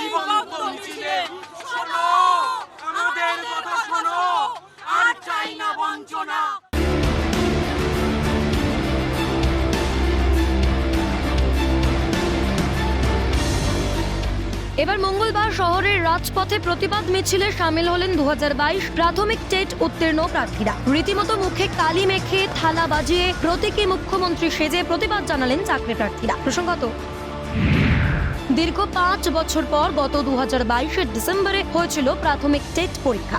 জীবন্ত মিছিলে। শোনো, আমাদের কথা শোনো, আর চাই না বঞ্চনা। এবার মঙ্গলবার শহরের রাজপথে প্রতিবাদ মিছিলে সামিল হলেন দু হাজার বাইশ প্রাথমিক টেট উত্তীর্ণ প্রার্থীরা। রীতিমতো মুখে কালি মেখে থালা বাজিয়ে প্রতীকী মুখ্যমন্ত্রী সেজে প্রতিবাদ জানালেন চাকরি প্রার্থীরা। প্রসঙ্গত দীর্ঘ পাঁচ বছর পর গত দু বাইশের ডিসেম্বরে হয়েছিল প্রাথমিক টেট পরীক্ষা।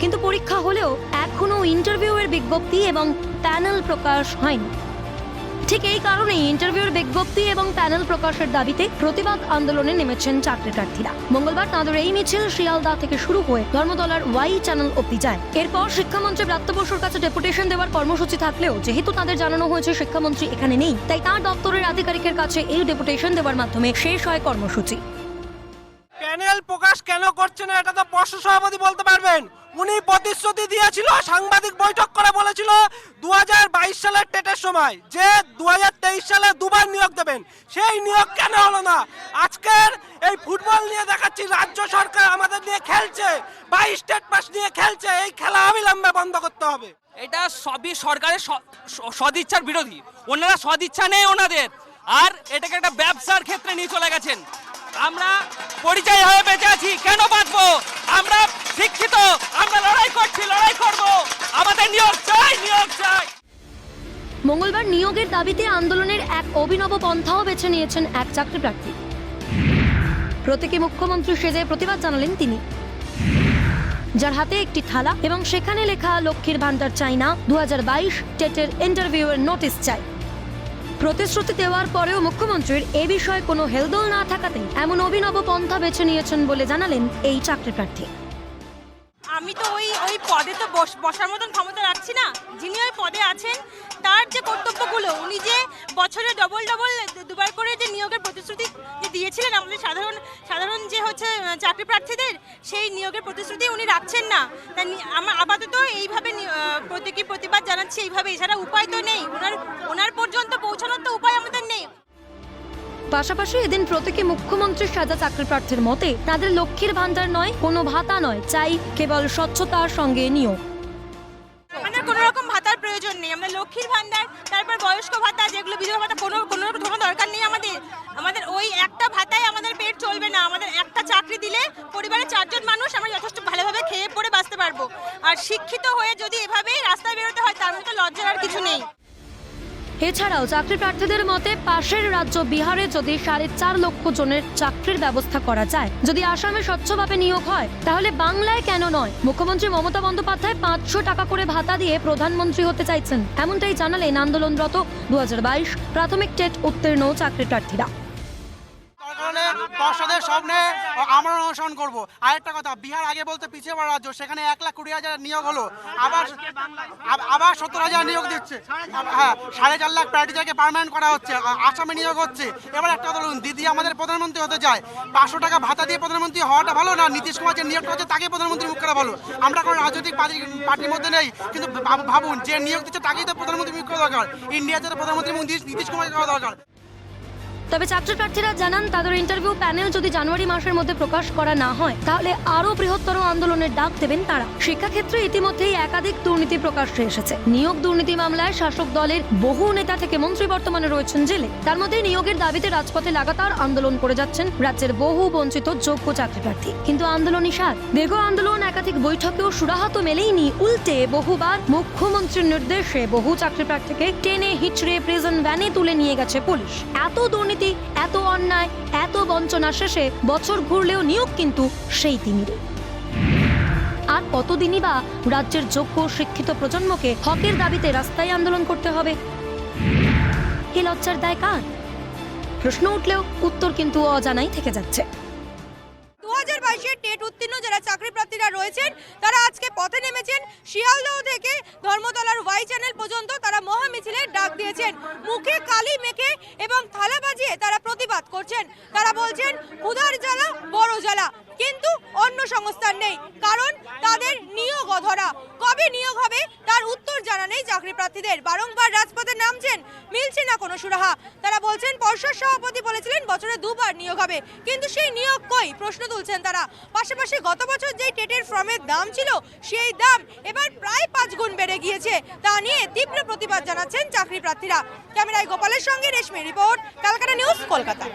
কিন্তু পরীক্ষা হলেও এখনও ইন্টারভিউয়ের বিজ্ঞপ্তি এবং প্যানেল প্রকাশ হয়নি। ঠিক এই কারণেই ইন্টারভিউর বিজ্ঞপ্তি এবং প্যানেল প্রকাশের দাবিতে প্রতিবাদ আন্দোলনে নেমেছেন চাকরি প্রার্থীরা মঙ্গলবার তাঁদের এই মিছিল শিয়ালদা থেকে শুরু হয়ে ধর্মতলার ওয়াই চ্যানেল অব্দি যায়। এরপর শিক্ষামন্ত্রী ব্রাত্য বসুর কাছে ডেপুটেশন দেওয়ার কর্মসূচি থাকলেও যেহেতু তাদের জানানো হয়েছে শিক্ষামন্ত্রী এখানে নেই, তাই তার দপ্তরের আধিকারিকের কাছে এই ডেপুটেশন দেওয়ার মাধ্যমে শেষ হয় কর্মসূচি। প্যানেল প্রকাশ কেন করছে না, এটা তো পর্ষদ সভাপতি বলতে পারবেন। উনি প্রতিশ্রুতি দিয়েছিল, সাংবাদিক বৈঠক করে বলেছিল দু সালের টেটের সময়, যে দু হাজার তেইশ সালে দুবার নিয়োগ দেবেন, সেই নিয়োগ কেন হলো না? আজকের এই ফুটবল নিয়ে দেখাচ্ছি, রাজ্য সরকার আমাদের নিয়ে খেলছে বা স্টেট পাস নিয়ে খেলছে, এই খেলা অবিলম্বে বন্ধ করতে হবে। এটা সবই সরকারের সদিচ্ছার বিরোধী, ওনারা সদিচ্ছা নেই ওনাদের, আর এটাকে একটা ব্যবসার ক্ষেত্রে নিয়ে চলে গেছেন। আমরা পরিচয় হয়ে বেঁচে আছি, কেন বাঁচবো? আমরা শিক্ষিত লড়াই লড়াই করব। আমাদের নিয়োগ চাই নিয়োগ চাই। মঙ্গলবার নিয়োগের দাবিতে আন্দোলনের এক অভিনব পন্থাও বেছে নিয়েছেন এক চাকরি প্রার্থী প্রতীকী মুখ্যমন্ত্রী সেজে প্রতিবাদ জানালেন তিনি। যার হাতে একটি থালা এবং সেখানে লেখা লক্ষ্মীর ভান্ডার চাই না দু টেটের ইন্টারভিউয়ের নোটিশ চাই। প্রতিশ্রুতি দেওয়ার পরেও মুখ্যমন্ত্রীর এ বিষয়ে কোনো হেলদোল না থাকাতে এমন অভিনব পন্থা বেছে নিয়েছেন বলে জানালেন এই চাকরি প্রার্থী আমি তো ওই ওই পদে তো বস- বসার মতন ক্ষমতা রাখছি না। যিনি ওই পদে আছেন, তার যে কর্তব্যগুলো, উনি যে বছরে ডবল ডবল দুবার করে যে নিয়োগের প্রতিশ্রুতি যে দিয়েছিলেন আমাদের সাধারণ সাধারণ যে হচ্ছে চাকরি প্রার্থীদের, সেই নিয়োগের প্রতিশ্রুতি উনি রাখছেন না। তা আমার আপাতত এইভাবে প্রতীকী প্রতিবাদ জানাচ্ছি এইভাবে। এছাড়া উপায় তো নেই। ওনার ওনার পাশাপাশি এদিন প্রতীকী মুখ্যমন্ত্রীর সাজা চাকরি প্রার্থীর মতে, তাদের লক্ষ্মীর ভান্ডার নয়, কোনো ভাতা নয়, চাই কেবল স্বচ্ছতার সঙ্গে নিয়োগ। কোনো রকম ভাতার প্রয়োজন নেই, আমরা লক্ষ্মীর ভান্ডার তারপর বয়স্ক ভাতা, যেগুলো বিধবা ভাতা, কোনো কোনো কোনো দরকার নেই আমাদের। আমাদের ওই একটা ভাতায় আমাদের পেট চলবে না, আমাদের একটা চাকরি দিলে পরিবারের চারজন মানুষ আমরা যথেষ্ট ভালোভাবে খেয়ে পড়ে বাঁচতে পারব। আর শিক্ষিত হয়ে যদি এভাবেই রাস্তায় বেরোতে হয়, তার মতো লজ্জার আর কিছু নেই। এছাড়াও চাকরি প্রার্থীদের মতে পাশের রাজ্য বিহারে যদি সাড়ে চার লক্ষ জনের চাকরির ব্যবস্থা করা যায়, যদি আসামে স্বচ্ছভাবে নিয়োগ হয়, তাহলে বাংলায় কেন নয়? মুখ্যমন্ত্রী মমতা বন্দ্যোপাধ্যায় পাঁচশো টাকা করে ভাতা দিয়ে প্রধানমন্ত্রী হতে চাইছেন। এমনটাই জানালেন আন্দোলনরত দু হাজার বাইশ প্রাথমিক টেট উত্তীর্ণ চাকরি প্রার্থীরা পর্ষদের সামনে আমরা অনুসরণ করব। আরেকটা কথা, বিহার আগে বলতে পিছিয়ে পড়া রাজ্য, সেখানে এক লাখ কুড়ি হাজার নিয়োগ হলো। আবার আব- আবার সত্তর হাজার নিয়োগ দিচ্ছে। হ্যাঁ সাড়ে চার লাখ প্রার্থীদেরকে পারমানেন্ট করা হচ্ছে, আসামে নিয়োগ হচ্ছে। এবার একটা কথা বলুন, দিদি আমাদের প্রধানমন্ত্রী হতে চায়। পাঁচশো টাকা ভাতা দিয়ে প্রধানমন্ত্রী হওয়াটা ভালো না? নীতিশ কুমার যে নিয়োগটা হচ্ছে, তাকে প্রধানমন্ত্রী মুখ করা ভালো আমরা কোনো রাজনৈতিক পার্টি, পার্টির মধ্যে নেই, কিন্তু ভাব- ভাবুন, যে নিয়োগ দিচ্ছে তাকেই তো প্রধানমন্ত্রী মুখ করা দরকার। ইন্ডিয়াতে প্রধানমন্ত্রী নীতিশ কুমার করা দরকার। তবে চাকরি প্রার্থীরা জানান, তাদের ইন্টারভিউ প্যানেল যদি জানুয়ারি মাসের মধ্যে প্রকাশ করা না হয়, তাহলে আরও বৃহত্তর আন্দোলনের ডাক দেবেন তারা। শিক্ষাক্ষেত্রে ইতিমধ্যেই একাধিক দুর্নীতি প্রকাশ্যে এসেছে। নিয়োগ দুর্নীতি মামলায় শাসক দলের বহু নেতা থেকে মন্ত্রী বর্তমানে রয়েছেন জেলে। তার মধ্যে নিয়োগের দাবিতে রাজপথে লাগাতার আন্দোলন করে যাচ্ছেন রাজ্যের বহু বঞ্চিত যোগ্য চাকরি প্রার্থী কিন্তু আন্দোলনই সার। দীর্ঘ আন্দোলন, একাধিক বৈঠকেও সুরাহা তো মেলেইনি। উল্টে বহুবার মুখ্যমন্ত্রীর নির্দেশে বহু চাকরি প্রার্থীকে টেনে হিচড়ে প্রিজন ভ্যানে তুলে নিয়ে গেছে পুলিশ। এত দুর্নীতি এত অন্যায়, এত বঞ্চনা শেষে বছর ঘুরলেও নিয়োগ কিন্তু সেই তিমিরে আর কতদিনই বা রাজ্যের যোগ্য শিক্ষিত প্রজন্মকে হকের দাবিতে রাস্তায় আন্দোলন করতে হবে? এ লজ্জার দায় কার? প্রশ্ন উঠলেও উত্তর কিন্তু অজানাই থেকে যাচ্ছে। দু টেট উত্তীর্ণ যারা চাকরি প্রার্থীরা রয়েছেন, তারা আজকে পথে নেমেছেন। শিয়ালদহ থেকে ধর্মতলার ওয়াই চ্যানেল পর্যন্ত তারা মহা মিছিলের ডাক দিয়েছেন। মুখে কালি মেখে এবং থালা বাজিয়ে তারা প্রতিবাদ করছেন। তারা বলছেন উদার জ্বালা, বড় জ্বালা। কিন্তু অন্য সংস্থান নেই। কারণ তাদের নিয়োগ অধরা। কবে নিয়োগ হবে তার উত্তর জানা নেই চাকরি প্রার্থীদের বারংবার রাজপথে নামছেন, মিলছে না কোনো সুরাহা। তারা বলছেন, পর্ষদ সভাপতি বলেছিলেন, বছরে দুবার নিয়োগ হবে। কিন্তু সেই নিয়োগ কই? প্রশ্ন তুলছেন তারা। পাশাপাশি গত বছর যেই টেটের ফর্মের দাম ছিল, সেই দাম এবার প্রায় পাঁচ গুণ বেড়ে গিয়েছে। তা নিয়ে তীব্র প্রতিবাদ জানাচ্ছেন চাকরি প্রার্থীরা ক্যামেরায় গোপালের সঙ্গে রেশমি রিপোর্ট ক্যালকাটা নিউজ, কলকাতা।